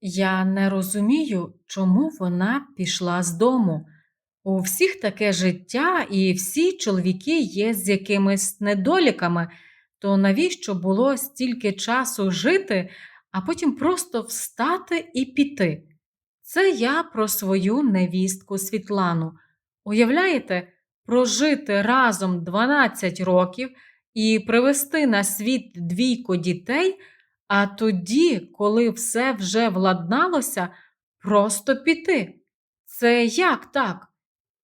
Я не розумію, чому вона пішла з дому. У всіх таке життя, і всі чоловіки є з якимись недоліками, то навіщо було стільки часу жити, а потім просто встати і піти? Це я про свою невістку Світлану. Уявляєте, прожити разом 12 років і привести на світ двійко дітей, а тоді, коли все вже владналося, просто піти. Це як так?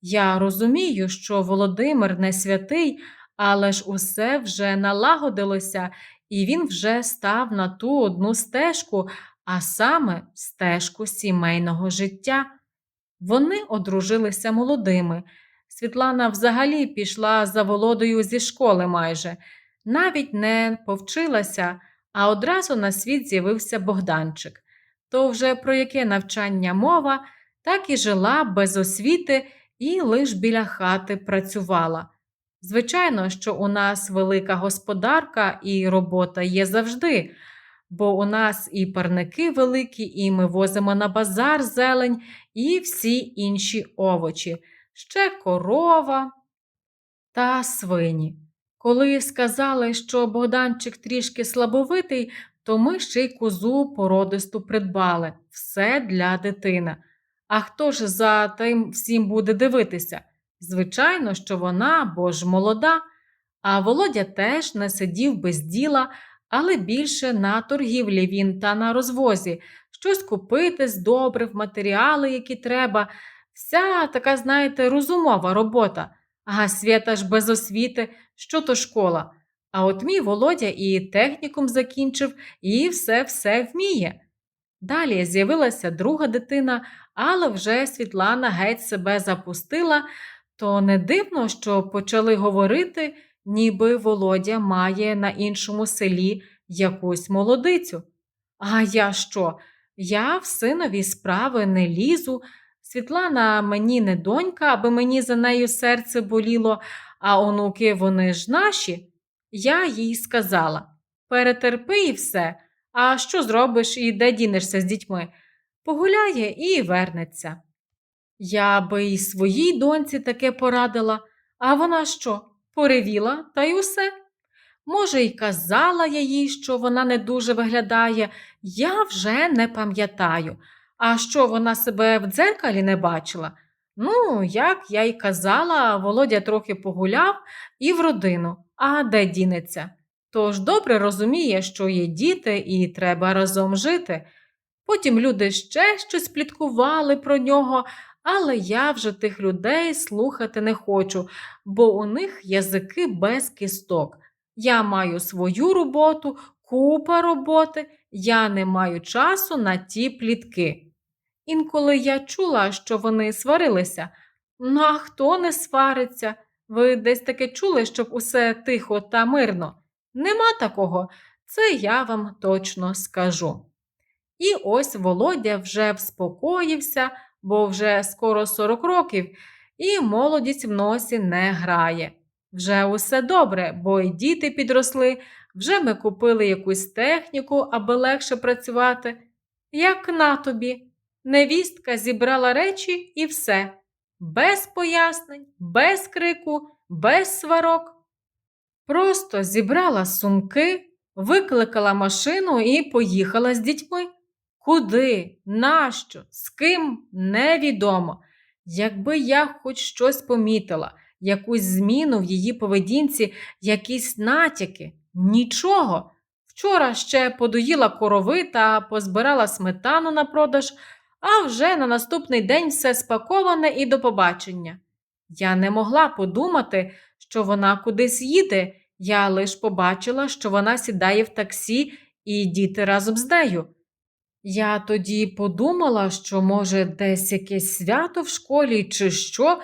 Я розумію, що Володимир не святий, але ж усе вже налагодилося, і він вже став на ту одну стежку, а саме стежку сімейного життя. Вони одружилися молодими. Світлана взагалі пішла за Володою зі школи майже, навіть не повчилася, а одразу на світ з'явився Богданчик. То вже про яке навчання мова, так і жила без освіти і лиш біля хати працювала. Звичайно, що у нас велика господарка і робота є завжди, бо у нас і парники великі, і ми возимо на базар зелень і всі інші овочі, ще корова та свині. Коли сказали, що Богданчик трішки слабовитий, то ми ще й козу породисту придбали все для дитини. А хто ж за тим всім буде дивитися? Звичайно, що вона, бо ж молода, а Володя теж не сидів без діла, але більше на торгівлі він та на розвозі, щось купити з добрив, матеріали, які треба. Вся така, знаєте, розумова робота. Ага, свята ж без освіти, що то школа. А от мій Володя і технікум закінчив, і все-все вміє. Далі з'явилася друга дитина, але вже Світлана геть себе запустила, то не дивно, що почали говорити, ніби Володя має на іншому селі якусь молодицю. А я що? Я в синові справи не лізу. Світлана мені не донька, аби мені за нею серце боліло, а онуки вони ж наші. Я їй сказала перетерпи і все. А що зробиш і де дінешся з дітьми? Погуляє і вернеться. Я би і своїй доньці таке порадила, а вона що, поревіла та й усе. Може, й казала я їй, що вона не дуже виглядає, я вже не пам'ятаю. А що вона себе в дзеркалі не бачила? Ну, як я й казала, Володя трохи погуляв і в родину, а де дінеться? Тож добре розуміє, що є діти і треба разом жити. Потім люди ще щось пліткували про нього, але я вже тих людей слухати не хочу, бо у них язики без кісток. Я маю свою роботу, купа роботи, я не маю часу на ті плітки. Інколи я чула, що вони сварилися. Ну, а хто не свариться? Ви десь таке чули, щоб усе тихо та мирно? Нема такого, це я вам точно скажу. І ось Володя вже вспокоївся, бо вже скоро 40 років, і молодість в носі не грає. Вже усе добре, бо й діти підросли, вже ми купили якусь техніку, аби легше працювати. Як на тобі, невістка зібрала речі і все, без пояснень, без крику, без сварок. Просто зібрала сумки, викликала машину і поїхала з дітьми. Куди, нащо, з ким невідомо. Якби я хоч щось помітила, якусь зміну в її поведінці, якісь натяки, нічого. Вчора ще подоїла корови та позбирала сметану на продаж, а вже на наступний день все спаковане і до побачення. Я не могла подумати, що вона кудись їде, я лиш побачила, що вона сідає в таксі і діти разом з нею. Я тоді подумала, що, може, десь якесь свято в школі чи що,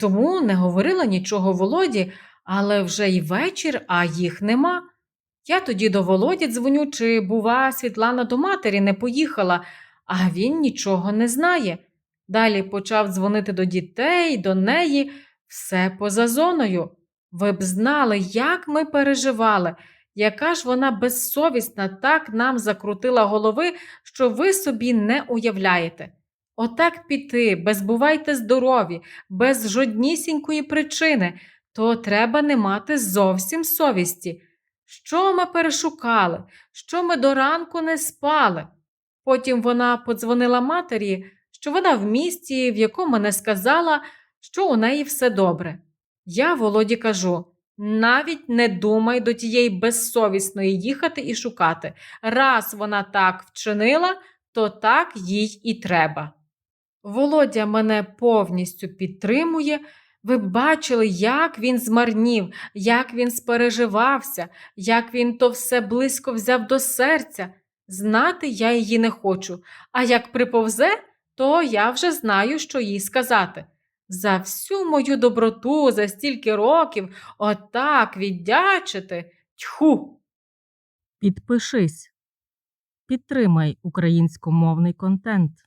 тому не говорила нічого Володі, але вже й вечір, а їх нема. Я тоді до Володі дзвоню, чи, бува, Світлана до матері не поїхала, а він нічого не знає. Далі почав дзвонити до дітей, до неї, все поза зоною. Ви б знали, як ми переживали. Яка ж вона безсовісна так нам закрутила голови, що ви собі не уявляєте. Отак піти, без бувайте здорові, без жоднісінької причини, то треба не мати зовсім совісті. Що ми перешукали, що ми до ранку не спали. Потім вона подзвонила матері, що вона в місті, в якому не сказала, що у неї все добре. Я Володі кажу: навіть не думай до тієї безсовісної їхати і шукати. Раз вона так вчинила, то так їй і треба. Володя мене повністю підтримує. Ви б бачили, як він змарнів, як він спереживався, як він то все близько взяв до серця. Знати я її не хочу, а як приповзе, то я вже знаю, що їй сказати. За всю мою доброту, за стільки років, отак віддячити. Тьху! Підпишись. Підтримай українськомовний контент.